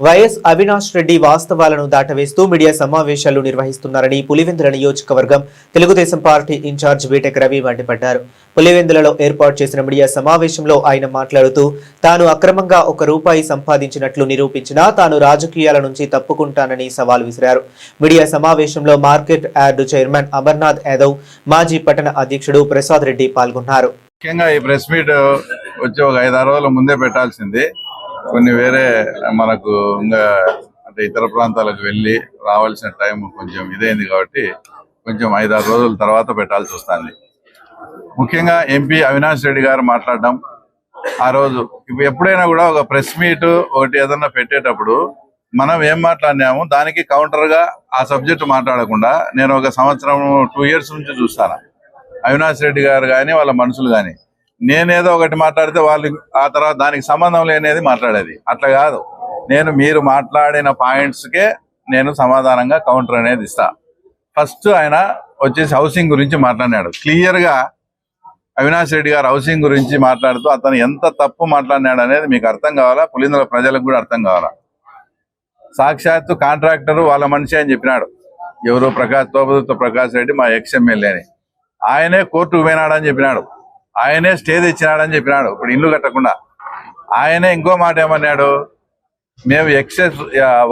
YS Avinash Reddy వాస్తవాలను దాటవేస్తూ media సమావేశాలు నిర్వహిస్తున్నారని పులివెందుల నియోజకవర్గం Telugu Desam party incharge BTech Ravi మండిపడ్డారు. పులివెందులలో ఏర్పాటు చేసిన మీడియా సమావేశంలో ఆయన మాట్లాడుతూ తాను అక్రమంగా ఒక రూపాయి సంపాదించినట్లు నిరూపించినా తాను రాజకీయాల నుంచి తప్పుకుంటానని సవాల్ విసిరారు. మీడియా సమావేశంలో market yard chairman Amarnath Yadav మాజీ పట్టణ అధ్యక్షుడు ప్రసాద్ రెడ్డి పాల్గొన్నారు. ముఖ్యంగా ఈ ప్రెస్ మీట్ వచ్చి ఒక ఐదారు రోజుల ముందే పెట్టాల్సింది. కొన్ని వేరే మనకు ఇంకా అంటే ఇతర ప్రాంతాలకు వెళ్ళి రావాల్సిన టైం కొంచెం ఇదైంది కాబట్టి కొంచెం ఐదారు రోజుల తర్వాత పెట్టాల్సి వస్తుంది. ముఖ్యంగా ఎంపీ అవినాష్ రెడ్డి గారు మాట్లాడడం ఆ రోజు. ఇప్పుడు ఎప్పుడైనా కూడా ఒక ప్రెస్ మీట్ ఒకటి ఏదన్నా పెట్టేటప్పుడు మనం ఏం మాట్లాడినాము దానికి కౌంటర్గా ఆ సబ్జెక్ట్ మాట్లాడకుండా నేను ఒక సంవత్సరం టూ ఇయర్స్ నుంచి చూస్తాను. అవినాష్ రెడ్డి గారు కానీ వాళ్ళ మనుషులు కానీ నేనేదో ఒకటి మాట్లాడితే వాళ్ళు ఆ తర్వాత దానికి సంబంధం లేనేది మాట్లాడేది. అట్లా కాదు. నేను మీరు మాట్లాడిన పాయింట్స్కే నేను సమాధానంగా కౌంటర్ అనేది ఇస్తా. ఫస్ట్ ఆయన వచ్చేసి హౌసింగ్ గురించి మాట్లాడినాడు. క్లియర్గా అవినాష్ రెడ్డి గారు హౌసింగ్ గురించి మాట్లాడుతూ అతను ఎంత తప్పు మాట్లాడినాడు అనేది మీకు అర్థం కావాలా? పులిందుల ప్రజలకు కూడా అర్థం కావాలా? సాక్షాత్తు కాంట్రాక్టర్ వాళ్ళ మనిషి అని చెప్పినాడు. ఎవరు ప్రకాష్ తోపదుత్త ప్రకాష్ రెడ్డి మా ఎక్స్ ఎమ్మెల్యేని. ఆయనే కోర్టుకు పోయినాడని చెప్పినాడు. ఆయనే స్టే తెచ్చినాడని చెప్పినాడు. ఇప్పుడు ఇల్లు కట్టకుండా. ఆయనే ఇంకో మాట ఏమన్నాడు? మేము ఎక్సెస్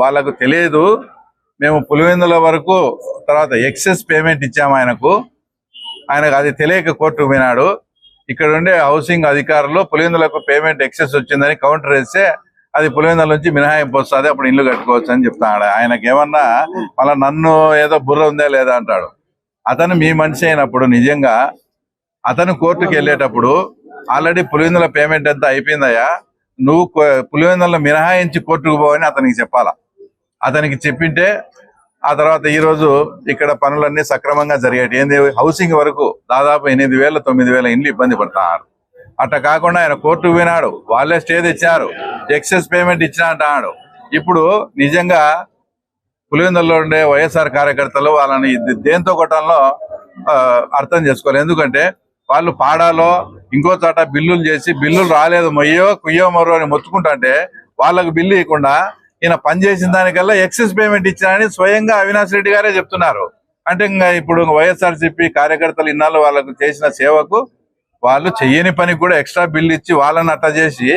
వాళ్ళకు తెలియదు. మేము పులివెందుల వరకు తర్వాత ఎక్సెస్ పేమెంట్ ఇచ్చాము ఆయనకు. ఆయనకు అది తెలియక కోర్టుకు పోయినాడు. ఇక్కడ ఉండే హౌసింగ్ అధికారులు పులివెందులకు పేమెంట్ ఎక్సెస్ వచ్చిందని కౌంటర్ వేస్తే అది పులివెందుల నుంచి మినహాయింపు వస్తుంది అప్పుడు ఇల్లు కట్టుకోవచ్చు అని చెప్తాడు ఆయనకి ఏమన్నా మళ్ళీ నన్ను ఏదో బుర్ర ఉందా లేదా అంటాడు. అతను మీ మనిషి అయినప్పుడు నిజంగా అతను కోర్టుకు వెళ్ళేటప్పుడు ఆల్రెడీ పులివెందుల పేమెంట్ అంతా అయిపోయిందయ్యా. నువ్వు పులివెందులను మినహాయించి కోర్టుకు పోవని అతనికి చెప్పాలా? అతనికి చెప్పింటే ఆ తర్వాత ఈ రోజు ఇక్కడ పనులన్నీ సక్రమంగా జరిగాయి ఏంది? హౌసింగ్ వరకు దాదాపు ఎనిమిది వేల తొమ్మిది వేల ఇండ్లు ఇబ్బంది పడుతున్నారు. అట్లా కాకుండా ఆయన కోర్టుకు పోయినాడు. వాళ్ళే స్టే తెచ్చారు. ఎక్సెస్ పేమెంట్ ఇచ్చిన అంటున్నాడు ఇప్పుడు నిజంగా పులివెందుల్లో ఉండే వైఎస్ఆర్ కార్యకర్తలు వాళ్ళని దేంతో కొట్టాలో ఆ, అర్థం చేసుకోవాలి. ఎందుకంటే వాళ్ళు పాడాలో ఇంకో చోట బిల్లులు చేసి బిల్లులు రాలేదు మొయ్యో కుయ్యో మరో అని మొత్తుకుంటుంటే వాళ్ళకు బిల్లు ఇవ్వకుండా ఈయన పనిచేసిన దానికల్లా ఎక్సెస్ పేమెంట్ ఇచ్చినారని స్వయంగా అవినాష్ రెడ్డి గారే చెప్తున్నారు. అంటే ఇంకా ఇప్పుడు వైఎస్ఆర్ సిపి కార్యకర్తలు ఇన్నాళ్ళు వాళ్ళకు చేసిన సేవకు వాళ్ళు చెయ్యని పనికి కూడా ఎక్స్ట్రా బిల్లు ఇచ్చి వాళ్ళని అట్ట చేసి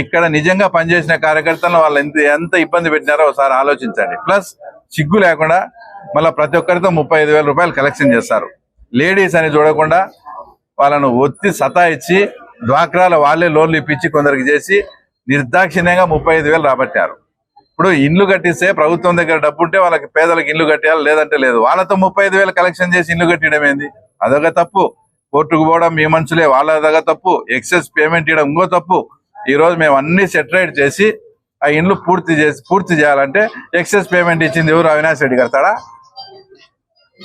ఇక్కడ నిజంగా పనిచేసిన కార్యకర్తలను వాళ్ళు ఎంత ఎంత ఇబ్బంది పెట్టినారో ఒకసారి ఆలోచించండి. ప్లస్ సిగ్గు లేకుండా మళ్ళీ ప్రతి ఒక్కరితో ముప్పై ఐదు వేల రూపాయలు కలెక్షన్ చేస్తారు. లేడీస్ అని చూడకుండా వాళ్ళను ఒత్తి సతాయిచ్చి డ్వాక్రాల వాళ్ళే లోన్లు ఇప్పించి కొందరికి చేసి నిర్దాక్షిణ్యంగా ముప్పై ఐదు వేలు రాబట్టారు. ఇప్పుడు ఇండ్లు కట్టిస్తే ప్రభుత్వం దగ్గర డబ్బు ఉంటే వాళ్ళకి పేదలకు ఇల్లు కట్టేయాలి లేదంటే లేదు. వాళ్ళతో ముప్పై ఐదు వేలు కలెక్షన్ చేసి ఇల్లు కట్టడం ఏంది? అదొక తప్పు. కోర్టుకు పోవడం మీ మనుషులే వాళ్ళదొక తప్పు. ఎక్సెస్ పేమెంట్ ఇవ్వడం ఇంకో తప్పు. ఈ రోజు మేము అన్ని సెటరేట్ చేసి ఆ ఇండ్లు పూర్తి చేసి పూర్తి చేయాలంటే ఎక్సెస్ పేమెంట్ ఇచ్చింది ఎవరు? అవినాష్ రెడ్డి కడతాడా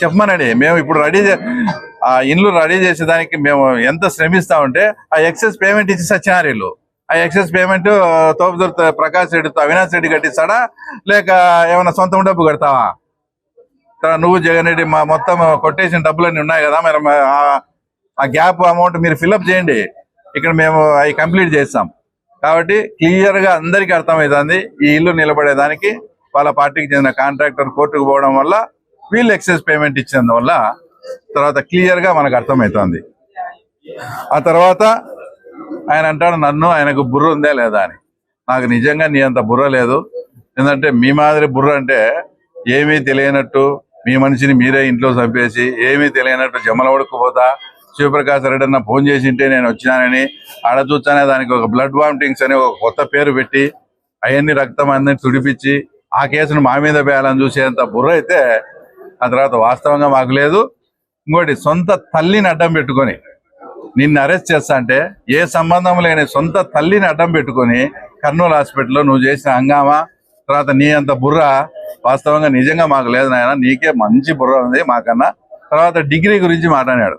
చెప్పమనండి మేము ఇప్పుడు రెడీ ఆ ఇండ్లు రెడీ చేసేదానికి మేము ఎంత శ్రమిస్తామంటే ఆ ఎక్సెస్ పేమెంట్ ఇచ్చి సచ్చినారు ఇల్లు ఆ ఎక్సెస్ పేమెంట్ తోపుదొర ప్రకాష్ రెడ్డితో అవినాష్ రెడ్డి కట్టిస్తాడా? లేక ఏమైనా సొంతం డబ్బు కడతావా? నువ్వు జగన్ రెడ్డి మా మొత్తం కొట్టేసిన డబ్బులన్నీ ఉన్నాయి కదా మరి ఆ- గ్యాప్ అమౌంట్ మీరు ఫిల్అప్ చేయండి. ఇక్కడ మేము అవి కంప్లీట్ చేస్తాం. కాబట్టి క్లియర్గా అందరికీ అర్థమవుతుంది ఈ ఇల్లు నిలబడేదానికి వాళ్ళ పార్టీకి చెందిన కాంట్రాక్టర్ కోర్టుకు పోవడం వల్ల వీల్ ఎక్సెస్ పేమెంట్ ఇచ్చినందువల్ల తర్వాత క్లియర్గా మనకు అర్థమవుతుంది. ఆ తర్వాత ఆయన అంటాడు నన్ను ఆయనకు బుర్ర ఉందా లేదా? అని. నాకు నిజంగా నీ అంత బుర్ర లేదు. ఎందుకంటే మీ మాదిరి బుర్ర అంటే ఏమీ తెలియనట్టు మీ మనిషిని మీరే ఇంట్లో చంపేసి ఏమీ తెలియనట్టు జమల పడుకుపోతా శివప్రకాశ్ రెడ్డి అన్న ఫోన్ చేసి ఉంటే నేను వచ్చినానని ఆడచూచానే దానికి ఒక బ్లడ్ వామిటింగ్స్ అని ఒక కొత్త పేరు పెట్టి అవన్నీ రక్తం అందరిని తుడిపించి ఆ కేసును మా మీద వేయాలని చూసేంత బుర్ర అయితే ఆ తర్వాత వాస్తవంగా మాకు లేదు. ఇంకోటి సొంత తల్లిని అడ్డం పెట్టుకొని నిన్ను అరెస్ట్ చేస్తా అంటే ఏ సంబంధం లేని సొంత తల్లిని అడ్డం పెట్టుకొని కర్నూలు హాస్పిటల్లో నువ్వు చేసిన హంగామా తర్వాత నీ అంత బుర్ర వాస్తవంగా నిజంగా మాకు లేదు నాయన నీకే మంచి బుర్ర ఉంది మాకన్నా. తర్వాత డిగ్రీ గురించి మాట్లాడాడు.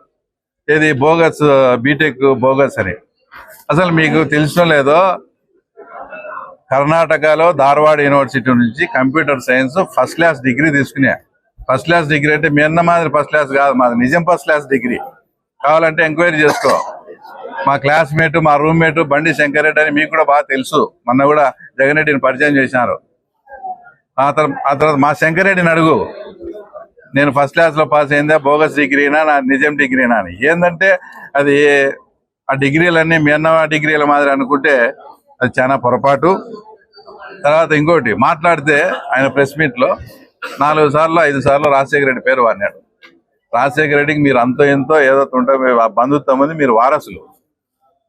ఏది బోగస్ బీటెక్ బోగస్ అని. అసలు మీకు తెలిసిన లేదో కర్ణాటకలో ధార్వాడ్ యూనివర్సిటీ నుంచి computer science first class degree తీసుకునే ఫస్ట్ క్లాస్ డిగ్రీ అంటే మీ అన్న మాదిరి ఫస్ట్ క్లాస్ కాదు మాది. నిజం ఫస్ట్ క్లాస్ డిగ్రీ. కావాలంటే ఎంక్వైరీ చేసుకో. మా క్లాస్మేట్ మా రూమ్మేట్ బండి శంకరెడ్డి అని మీకు కూడా బాగా తెలుసు. మొన్న కూడా జగన్ రెడ్డిని పరిచయం చేసినారు. ఆ తర్వాత ఆ తర్వాత మా శంకరెడ్డిని అడుగు. నేను ఫస్ట్ క్లాస్లో పాస్ అయిందా బోగస్ డిగ్రీనా నా నిజం డిగ్రీనా అని. ఏంటంటే అది ఆ డిగ్రీలన్నీ మీ అన్న డిగ్రీల మాదిరి అనుకుంటే అది చాలా పొరపాటు. తర్వాత ఇంకోటి మాట్లాడితే ఆయన ప్రెస్ మీట్లో నాలుగు సార్లు ఐదు సార్లు రాజశేఖర రెడ్డి పేరు వాడినాడు. రాజశేఖర రెడ్డికి మీరు అంతో ఎంతో ఏదో ఉంటే మీ బంధుత్వం ఉంది మీరు వారసులు.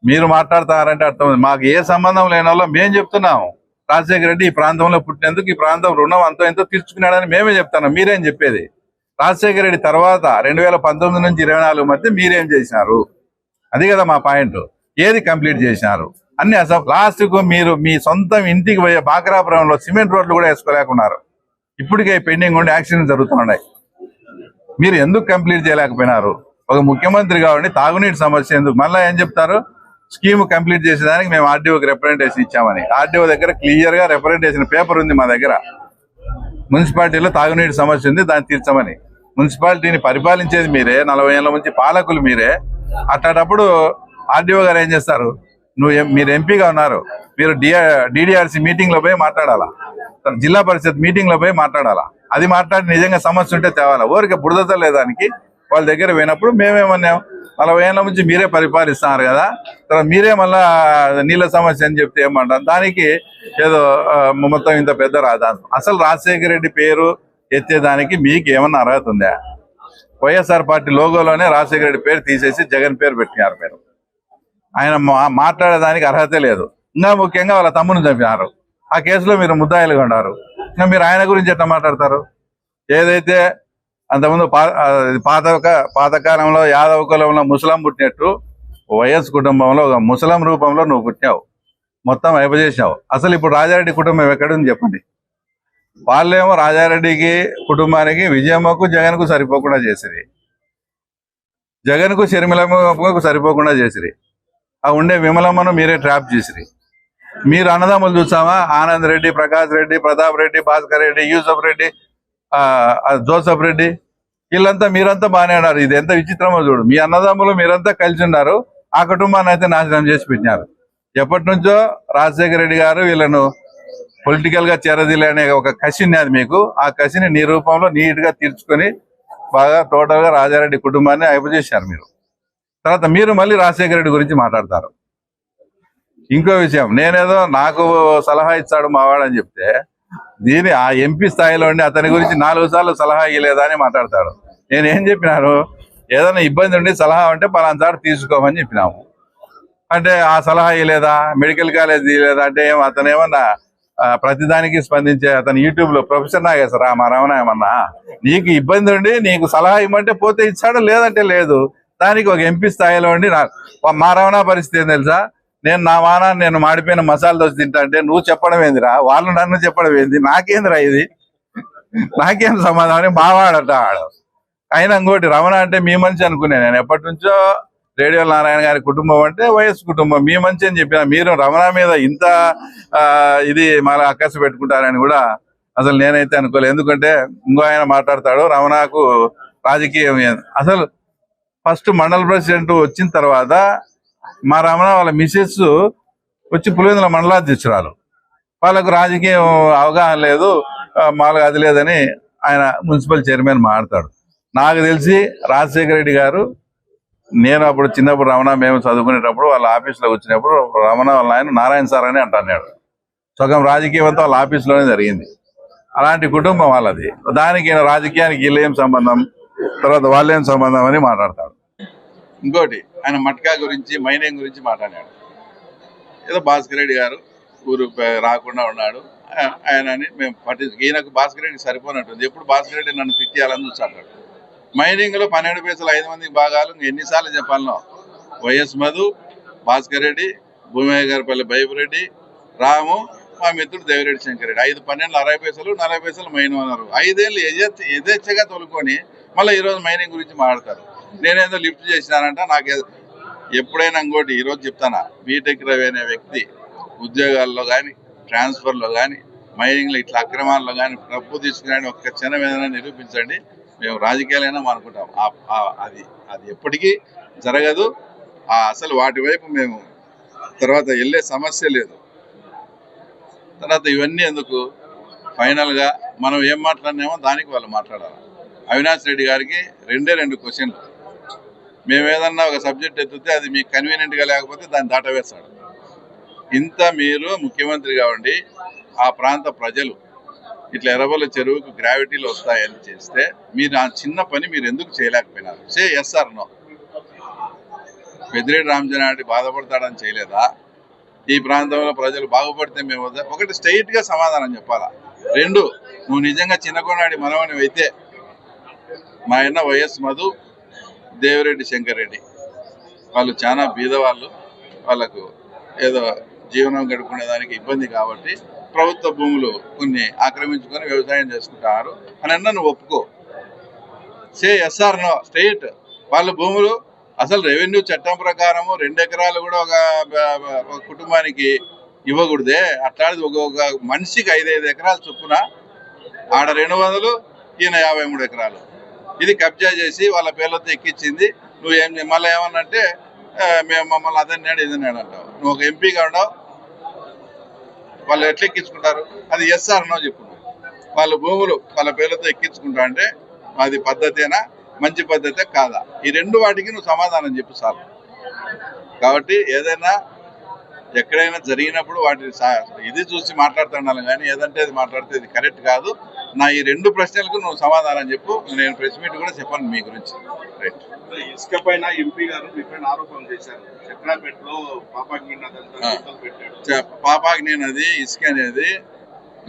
మీరు మాట్లాడతారంటే అర్థం ఉంది. మాకు ఏ సంబంధం లేని వాళ్ళం మేము చెప్తున్నాము. రాజశేఖర రెడ్డి ఈ ప్రాంతంలో పుట్టినందుకు ఈ ప్రాంతం రుణం అంతో ఎంతో తీర్చుకున్నాడని మేమే చెప్తున్నాం మీరేం చెప్పేది? రాజశేఖర రెడ్డి తర్వాత రెండు వేల పంతొమ్మిది నుంచి ఇరవై నాలుగు మధ్య మీరేం చేసినారు అది కదా మా పాయింట్. ఏది కంప్లీట్ చేసినారు అన్ని అసలు లాస్ట్కు మీరు మీ సొంతం ఇంటికి పోయే బాకరాపురంలో సిమెంట్ రోడ్లు కూడా వేసుకోలేకున్నారు. ఇప్పటికే పెండింగ్ ఉండి యాక్సిడెంట్ జరుగుతున్నాయి మీరు ఎందుకు కంప్లీట్ చేయలేకపోయినారు? ఒక ముఖ్యమంత్రి కాబట్టి తాగునీటి సమస్య ఎందుకు? మళ్ళీ ఏం చెప్తారు? స్కీమ్ కంప్లీట్ చేసేదానికి మేము ఆర్డీఓకి రిప్రజెంటేషన్ ఇచ్చామని. ఆర్డీఓ దగ్గర క్లియర్గా రిప్రజెంటేషన్ పేపర్ ఉంది మా దగ్గర. మున్సిపాలిటీలో తాగునీటి సమస్య ఉంది దాన్ని తీర్చమని. మున్సిపాలిటీని పరిపాలించేది మీరే నలభై ఏళ్ళ నుంచి పాలకులు మీరే. అట్లాంటప్పుడు ఆర్డీఓ గారు ఏం చేస్తారు? నువ్వు మీరు ఎంపీగా ఉన్నారు. మీరు డిడిఆర్సి మీటింగ్లో పోయి మాట్లాడాలా? జిల్లా పరిషత్ మీటింగ్లో పోయి మాట్లాడాలా? అది మాట్లాడి నిజంగా సమస్య ఉంటే తేవాలా? ఊరికి బుడదత లేదానికి వాళ్ళ దగ్గర పోయినప్పుడు మేమేమన్నాం నలభై ఏళ్ళ నుంచి మీరే పరిపాలిస్తున్నారు కదా తర్వాత మీరే మళ్ళా నీళ్ళ సమస్య అని చెప్తే ఏమంటారు దానికి ఏదో మొత్తం ఇంత పెద్ద రాదాంతం. అసలు రాజశేఖర రెడ్డి పేరు ఎత్తేదానికి మీకు ఏమన్నా అర్హత ఉందా? వైఎస్ఆర్ పార్టీ లోగోలోనే రాజశేఖర రెడ్డి పేరు తీసేసి జగన్ పేరు పెట్టినారు మీరు. ఆయన మా- మాట్లాడేదానికి అర్హత లేదు. ఇంకా ముఖ్యంగా వాళ్ళ తమ్ముని చంపినారు. ఆ కేసులో మీరు ముద్దాయిలుగా ఉన్నారు. ఇంకా మీరు ఆయన గురించి ఎట్లా మాట్లాడతారు? ఏదైతే అంతకుముందు పాత పాతకాలంలో యాదవ కులంలో ముసలం పుట్టినట్టు వైఎస్ కుటుంబంలో ఒక ముసలం రూపంలో నువ్వు పుట్టినావు మొత్తం అయిపోజేసినావు అసలు ఇప్పుడు రాజారెడ్డి కుటుంబం ఎక్కడుంది చెప్పండి? వాళ్ళేమో రాజారెడ్డికి కుటుంబానికి విజయమ్మకు జగన్కు సరిపోకుండా చేసిరి. జగన్కు షర్మిలమ్మకు సరిపోకుండా చేసిరి. ఆ ఉండే విమలమ్మను మీరే ట్రాప్ చేసిరి. మీరు అన్నదమ్ములు చూసామా ఆనంద్ రెడ్డి ప్రకాష్ రెడ్డి ప్రతాప్ రెడ్డి భాస్కర్ రెడ్డి యూసఫ్ రెడ్డి ఆ, జోసఫ్ రెడ్డి. వీళ్ళంతా మీరంతా బాగానే ఉన్నారు. ఇది ఎంత విచిత్రమో చూడు. మీ అన్నదమ్ములు మీరంతా కలిసి ఉన్నారు. ఆ కుటుంబాన్ని అయితే నాశనం చేసి పెట్టినారు. ఎప్పటి నుంచో రాజశేఖర రెడ్డి గారు వీళ్ళను పొలిటికల్గా చేరదీలే అనే ఒక కసి ఉన్నది మీకు. ఆ కసిని నీ రూపంలో నీట్గా తీర్చుకొని బాగా టోటల్గా రాజారెడ్డి కుటుంబాన్ని అయిపోజేశారు మీరు. తర్వాత మీరు మళ్ళీ రాజశేఖర రెడ్డి గురించి మాట్లాడతారు. ఇంకో విషయం నేనేదో నాకు సలహా ఇచ్చాడు మావాడు అని చెప్తే దీని ఆ ఎంపీ స్థాయిలో ఉండి అతని గురించి నాలుగు సార్లు సలహా ఇవ్వలేదా అని మాట్లాడతాడు. నేను ఏం చెప్పినాను ఏదైనా ఇబ్బంది ఉండి సలహా ఉంటే పలానా సార్ తీసుకోమని చెప్పినాము. అంటే ఆ సలహా ఇవ్వలేదా మెడికల్ కాలేజ్ ఇవ్వలేదా అంటే ఏం అతను ఏమన్నా ప్రతిదానికి స్పందించే అతను యూట్యూబ్లో ప్రొఫెసర్ నాగేశ్వర మా రమణ ఏమన్నా నీకు ఇబ్బంది ఉండి నీకు సలహా ఇవ్వమంటే పోతే ఇచ్చాడు లేదంటే లేదు. దానికి ఒక ఎంపీ స్థాయిలో ఉండి మా రవాణా పరిస్థితి ఏం తెలుసా? నేను నా వాన నేను మాడిపోయిన మసాలా దోశ తింటా అంటే నువ్వు చెప్పడం ఏందిరా? వాళ్ళు నన్ను చెప్పడం ఏంది? నాకేందిరా ఇది? నాకేం సమాధానం? అని మావాడట ఆడ. అయినా ఇంకోటి రమణ అంటే మీ మంచి అనుకునే నేను ఎప్పటి నుంచో రేడియో నారాయణ గారి కుటుంబం అంటే వైఎస్ కుటుంబం. మీ మంచి అని చెప్పిన మీరు రమణ మీద ఇంత ఇది మళ్ళీ అక్కసి పెట్టుకుంటారని కూడా అసలు నేనైతే అనుకోలేదు. ఎందుకంటే ఇంకో ఆయన మాట్లాడతాడు రమణకు రాజకీయం అసలు ఫస్ట్ మండల ప్రెసిడెంట్ వచ్చిన తర్వాత మా రమణ వాళ్ళ మిసెస్ వచ్చి పులివెందుల మండలాధ్యక్షురాలు. వాళ్ళకు రాజకీయం అవగాహన లేదు మాలకు అది లేదని ఆయన మున్సిపల్ చైర్మన్ మాట్లాడతాడు. నాకు తెలిసి రాజశేఖర రెడ్డి గారు నేను అప్పుడు చిన్నప్పుడు రమణ మేము చదువుకునేటప్పుడు వాళ్ళ ఆఫీస్లో వచ్చినప్పుడు రమణ వాళ్ళ ఆయన నారాయణ సార్ అని అంటున్నాడు సగం రాజకీయం అంతా వాళ్ళ ఆఫీస్లోనే జరిగింది. అలాంటి కుటుంబం వాళ్ళది. దానికి రాజకీయానికి వీళ్ళేం సంబంధం? తర్వాత వాళ్ళేం సంబంధం అని మాట్లాడతాడు. ఇంకోటి ఆయన మట్కా గురించి మైనింగ్ గురించి మాట్లాడాడు. ఏదో భాస్కర్ రెడ్డి గారు ఊరు రాకుండా ఉన్నాడు. ఆయనని మేము పట్టి ఈయనకు భాస్కర్ రెడ్డి సరిపోనట్టుంది. ఎప్పుడు భాస్కర్ రెడ్డి నన్ను తిట్టాలని చూస్తాడు. మైనింగ్ మైనింగ్లో పన్నెండు పైసలు ఐదు మందికి భాగాలు ఎన్నిసార్లు చెప్పాలను? వైఎస్ మధు భాస్కర్ రెడ్డి భూమయ్య గారిపల్లి బైబురెడ్డి రాము మా మిత్రుడు దేవిరెడ్డి శంకర్ రెడ్డి. ఐదు పన్నెండు అరవై పైసలు నలభై పైసలు మైన్ అన్నారు. ఐదేళ్ళు యథేచ్ఛ యథేచ్ఛగా తొలుకొని మళ్ళీ ఈరోజు మైనింగ్ గురించి మాట్లాడతారు. నేనేదో లిఫ్ట్ చేసినానంట నాకు ఎప్పుడైనా ఇంకోటి ఈరోజు చెప్తానా బీటెక్ రవి అనే వ్యక్తి ఉద్యోగాల్లో కానీ ట్రాన్స్ఫర్లో కానీ మైనింగ్లో ఇట్లా అక్రమాల్లో కానీ డబ్బు తీసుకుని ఒక్క క్షణం ఏదైనా నిరూపించండి మేము రాజకీయాలైనా అనుకుంటాం అది అది ఎప్పటికీ జరగదు. అసలు వాటి వైపు మేము తర్వాత వెళ్ళే సమస్య లేదు. తర్వాత ఇవన్నీ ఎందుకు? ఫైనల్గా మనం ఏం మాట్లాడినామో దానికి వాళ్ళు మాట్లాడాలి. అవినాష్ రెడ్డి గారికి రెండే రెండు క్వశ్చన్లు. మేము ఏదన్నా ఒక సబ్జెక్ట్ ఎత్తితే అది మీకు కన్వీనియంట్గా లేకపోతే దాన్ని దాటవేస్తాడు. ఇంత మీరు ముఖ్యమంత్రిగా ఉండి ఆ ప్రాంత ప్రజలు ఇట్లా ఎర్రబల్ల చెరువుకు గ్రావిటీలు వస్తాయని చేస్తే మీరు ఆ చిన్న పని మీరు ఎందుకు చేయలేకపోయినారు? సే ఎస్ఆర్ నో పెద్దిరెడ్డి రామచంద్రారెడ్డి బాధపడతాడని చేయలేదా? ఈ ప్రాంతంలో ప్రజలు బాగుపడితే మేము వద్ద- ఒకటి స్ట్రైట్గా సమాధానం చెప్పాలా? రెండు నువ్వు నిజంగా చిన్నకోనాడి మనవని అయితే మా అన్న వైఎస్ మధు దేవిరెడ్డి శంకర్ రెడ్డి వాళ్ళు చాలా బీదవాళ్ళు. వాళ్ళకు ఏదో జీవనం గడుపుకునే దానికి ఇబ్బంది కాబట్టి ప్రభుత్వ భూములు కొన్ని ఆక్రమించుకొని వ్యవసాయం చేసుకుంటారు అని అన్న నువ్వు ఒప్పుకో. సే ఎస్ఆర్ నో స్టేట్. వాళ్ళ భూములు అసలు రెవెన్యూ చట్టం ప్రకారము రెండు ఎకరాలు కూడా ఒక ఒక కుటుంబానికి ఇవ్వకూడదే. అట్లాంటిది ఒక ఒక మనిషికి ఐదైదు ఎకరాలు చొప్పున ఆడ రెండు వందలు ఈయన యాభై మూడు ఎకరాలు. ఇది కబ్జా చేసి వాళ్ళ పేర్లతో ఎక్కించింది. నువ్వు ఏం మళ్ళీ ఏమన్నంటే మేము మమ్మల్ని అదన్నాడు ఇదన్నాడు అంటావు. నువ్వు ఒక ఎంపీగా ఉండవు. వాళ్ళు ఎట్లా ఎక్కించుకుంటారు? అది ఎస్ఆర్ అన్నావు చెప్పు వాళ్ళ భూములు వాళ్ళ పేర్లతో ఎక్కించుకుంటా అంటే అది పద్ధతేనా? మంచి పద్ధతే కాదా? ఈ రెండు వాటికి నువ్వు సమాధానం చెప్పు సార్. కాబట్టి ఏదైనా ఎక్కడైనా జరిగినప్పుడు వాటిని సా- ఇది చూసి మాట్లాడుతున్నాను కానీ ఏదంటే అది మాట్లాడితే ఇది కరెక్ట్ కాదు. నా ఈ రెండు ప్రశ్నలకు నువ్వు సమాధానం చెప్పు. నేను ప్రెస్ మీట్ కూడా చెప్పాను మీ గురించి. రైట్. ఇసుక పైన ఎంపీ గారు మీ పైన ఆరోపణ చేశారు. చక్రాపేటలో పాపాకి పాపాగ్ని నది ఇసుక అనేది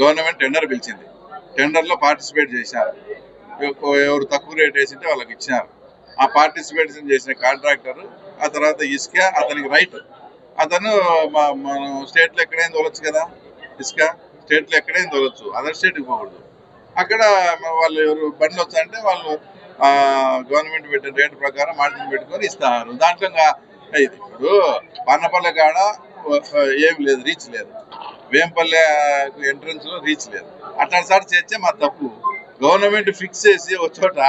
గవర్నమెంట్ టెండర్ పిలిచింది. టెండర్లో పార్టిసిపేట్ చేశారు. ఎవ- ఎవరు తక్కువ రేట్ వేసింటే వాళ్ళకి ఇచ్చినారు. ఆ పార్టిసిపేషన్ చేసిన కాంట్రాక్టర్ ఆ తర్వాత ఇసుక అతనికి రైట్. అతను మనం స్టేట్లో ఎక్కడైనా తోలొచ్చు కదా? ఇసుక? స్టేట్లో ఎక్కడైనా తోలొచ్చు. అదర్ స్టేట్కి పోకూడదు. అక్కడ వాళ్ళు ఎవరు బండ్లు వచ్చారంటే వాళ్ళు గవర్నమెంట్ పెట్టిన రేటు ప్రకారం మార్జిన్ పెట్టుకొని ఇస్తారు. దాంట్లో ఇప్పుడు పన్నపల్లె కాడ ఏం లేదు రీచ్ లేదు. వేంపల్లె ఎంట్రన్స్లో రీచ్ లేదు. అట్లాంటి సార్ చేస్తే మా తప్పు. గవర్నమెంట్ ఫిక్స్ చేసి ఒక చోట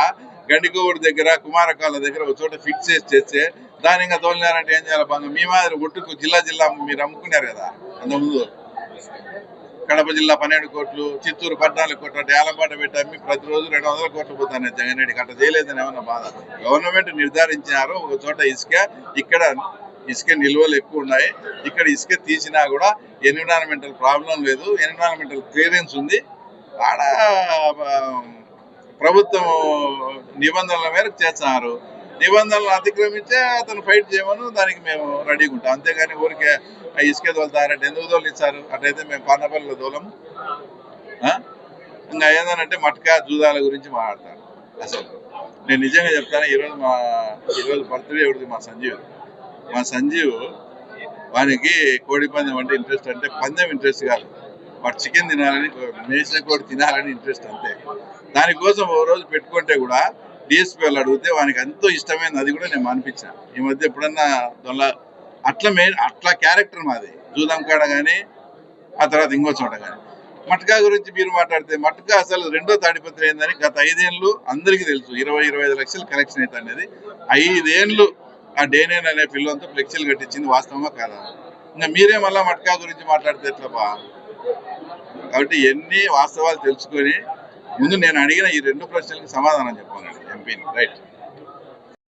గండికోవుడి దగ్గర కుమారకాల దగ్గర ఒక చోట ఫిక్స్ చేసి చేస్తే దాని ఇంకా తోలినారంటే ఏం చేయాలి బాగా? మీ మాదిరి ఒట్టుకు జిల్లా జిల్లా మీరు అమ్ముకున్నారు కదా? అంతకుముందు కడప జిల్లా పన్నెండు కోట్లు చిత్తూరు పద్నాలుగు కోట్లు అంటే ఏలంపాట పెట్టి అమ్మి ప్రతిరోజు రెండు వందల కోట్లు పోతాను జగన్ రెడ్డికి. అట్లా చేయలేదని ఏమన్నా బాధ? గవర్నమెంట్ నిర్ధారించారు ఒక చోట ఇసుక ఇక్కడ ఇసుక నిల్వలు ఎక్కువ ఉన్నాయి. ఇక్కడ ఇసుక తీసినా కూడా ఎన్విరాన్మెంటల్ ప్రాబ్లం లేదు ఎన్విరాన్మెంటల్ క్లియరెన్స్ ఉంది. ఆడ ప్రభుత్వం నిబంధనల మేరకు చేస్తున్నారు. నిబంధనలు అతిక్రమించే అతను ఫైట్ చేయమను దానికి మేము రెడీగా ఉంటాం. అంతేగాని ఊరికే ఇసుక తోలుతారంటే ఎందుకు తోలిచ్చారు అట్లయితే మేము పానపల్లిలో తోలము ఆ? ఇంకా ఏందనంటే మట్కా జూదాల గురించి మాట్లాడతాను అసలు నేను నిజంగా చెప్తాను ఈరోజు మా ఈరోజు బర్త్డే ఎవరిది మా సంజీవ్. మా సంజీవ్ వానికి కోడి పందెం అంటే ఇంట్రెస్ట్ అంటే పందెం ఇంట్రెస్ట్ కాదు. వాడు చికెన్ తినాలని మేసిన కోడి తినాలని ఇంట్రెస్ట్ అంతే. దానికోసం ఓ రోజు పెట్టుకుంటే కూడా డిఎస్పీ వాళ్ళు అడిగితే వానికి ఎంతో ఇష్టమైనది అది కూడా నేను మానిపించిన ఈ మధ్య ఎప్పుడన్నా దొల్ల అట్లా మెయిన్ అట్లా క్యారెక్టర్ మాది. జూదం కాడ కానీ ఆ తర్వాత ఇంకో చోట కానీ మట్కా గురించి మీరు మాట్లాడితే మట్కా అసలు రెండో తాడిపత్రి ఏందని గత ఐదేళ్ళు అందరికీ తెలుసు. ఇరవై ఇరవై ఐదు లక్షలు కలెక్షన్ అయితే అనేది. ఐదేళ్ళు ఆ డేనేన్ అనే పిల్లలతో ఫ్లెక్సీలు కట్టించింది వాస్తవమా కాదా? ఇంకా మీరే మళ్ళీ మట్కా గురించి మాట్లాడితే ఎట్లా బా కాబట్టి ఎన్ని వాస్తవాలు తెలుసుకొని ముందు నేను అడిగిన ఈ రెండు ప్రశ్నలకు సమాధానం చెప్పాను ఎంపీని. రైట్.